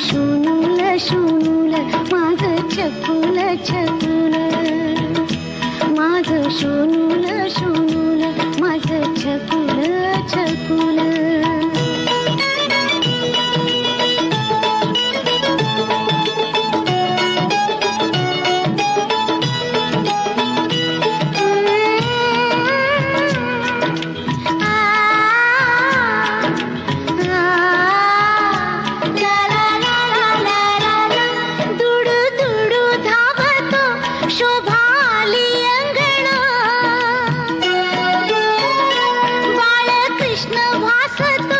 शोनूल शोनूल माझ चकुल छकुल माझ शोनूल शोनूल माझं छकुल छकुल शोभाली अंगण. बाळकृष्ण भासतो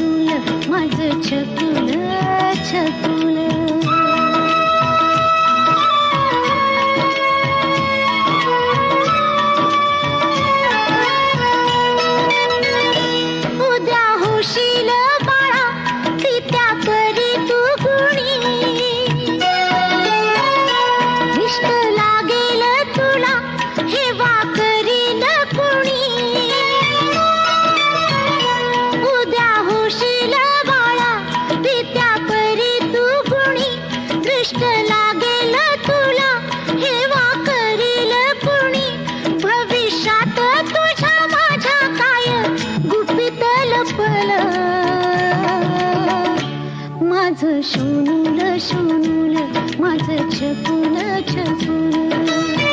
तुझ्या माझ्या काय गुपित लपल? माझ सोनूल सोनूल माझ छकुल छकुल